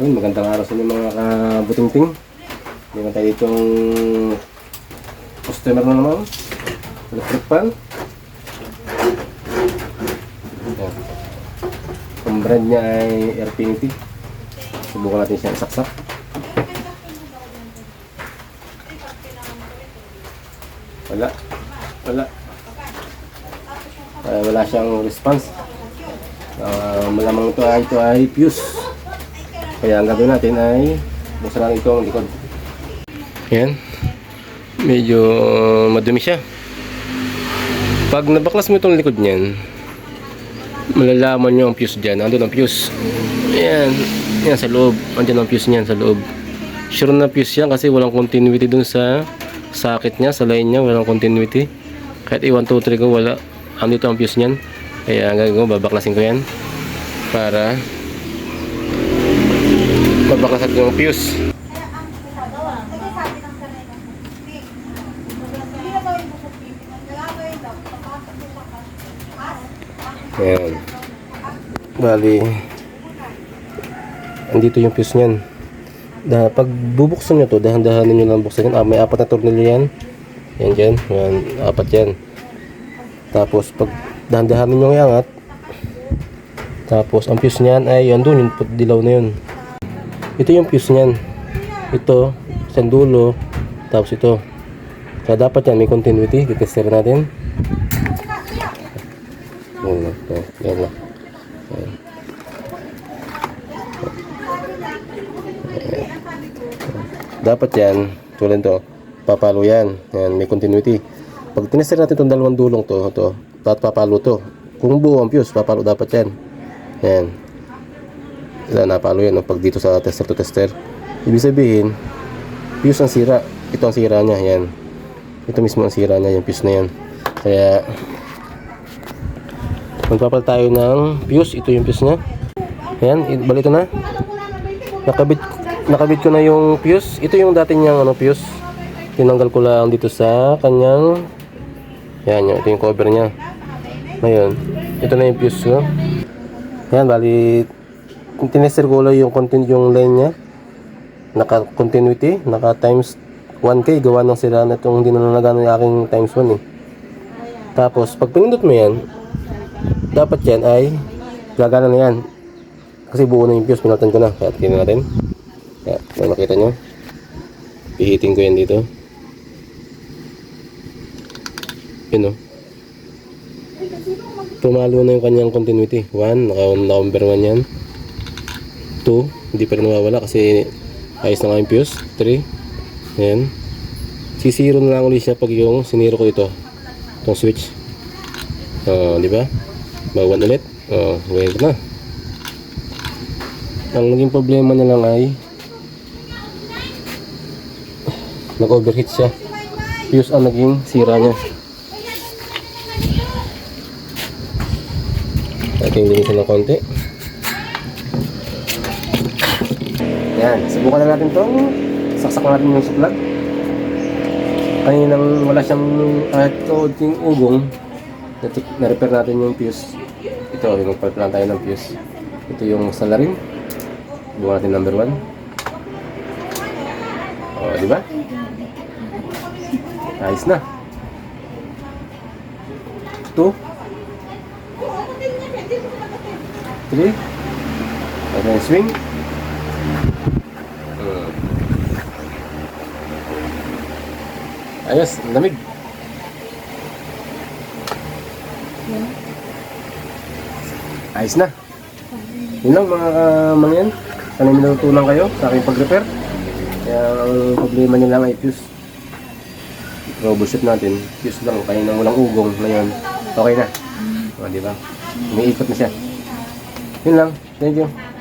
Ayun, magandang araw sa inyo mga kabutingting. Naman tayo itong customer na naman. Electric pan. Ayan. Ang brand niya ay Airfinity. Subukan natin siya isaksak. Wala. Wala. Ah, wala siyang response. Ah, malamang ito ay ito ay fuse. Kaya ang gagawin natin ay buksan natin itong likod. Yan. Medyo madumi siya. Pag nabaklas mo itong likod niyan, malalaman nyo ang fuse dyan. Andun ang fuse. Ayan. Yan sa loob. Andyan ang fuse niyan sa loob. Sure na fuse yan kasi walang continuity dun sa socket niya, sa line niya. Walang continuity. Kahit i-1, 2, 3 ko, wala. Andito ang fuse niyan. Kaya ang gagawin ko, babaklasin ko yan. Para mabaklasan yung fuse. Ayan. Bali, andito yung fuse niyan. Da, pag bubuksan nyo to, dahan-dahanin nyo lang buksan yan. Ah, may apat na tornilyo yan. Yan dyan. Yan, apat yan. Tapos, pag dahan-dahanin nyo iangat, tapos, ang fuse niyan ay yan doon, yung dilaw na yun. Ito yung fuse niyan. Ito, isang dulo, tapos ito. Kaya dapat yan, may continuity. Titester natin. Yan lang. Yan, lang. Dapat yan, tulad to, papalo yan. Yan, may continuity. Pag tinester natin itong dalawang dulong to, to, dapat papalo to. Kung buo ang fuse, papalo dapat yan. Yan. Wala, napalo yan. no, Pag dito sa tester to tester. Ibig sabihin, fuse ang sira. Ito ang sira niya. Yan. Ito mismo ang sira niya, yung fuse na yan. Kaya, magpapalit tayo ng fuse. Ito yung fuse niya. Ayan, balito na. Nakabit, nakabit ko na yung fuse. Ito yung dati niyang ano, fuse. Tinanggal ko lang dito sa kanyang yan, ito yung cover niya. Ngayon, ito na yung fuse ko. Yan, bali, kung tinester ko lang yung yung line niya, naka continuity, naka times 1k, gawa ng sila na itong hindi na nagano yung aking times 1 eh. Tapos, pag pinindot mo yan, dapat yan ay gagana na yan. Kasi buo na yung fuse, pinaltan ko na. Kaya tingnan natin. Kaya, kung makita nyo, pihitin ko yan dito. Yun o. Pumalo na yung kanyang continuity. 1, naka number 1 yan. 2, hindi pa rin nawawala kasi ayos na nga yung fuse. 3, ayan. Sisiro na lang ulit siya pag yung siniro ko ito. Itong switch. Oh, di ba? Bawan ulit. Oh, wait na. Ang naging problema niya lang ay nag-overheat siya. Fuse ang naging sira niya. Ating linisin ng konti. Yan, subukan na natin itong saksak natin yung supply. Kaninang wala siyang kahit kaunting ugong, na- na-repair natin yung fuse. Ito, yung magpalit lang tayo ng fuse. Ito yung salarin. Bukan natin number 1. O, di ba? Ayos na. 2 3 and then swing. Ayos, lamig. Ayos na. Yun lang mga kamang yan. Sana may natutunan kayo sa aking pag-repair. Kaya ang problema nyo lang ay fuse. Troubleshoot natin. Fuse lang kaya nang walang ugong ngayon okay na. O, di ba? Umiikot na siya. Yun lang. Thank you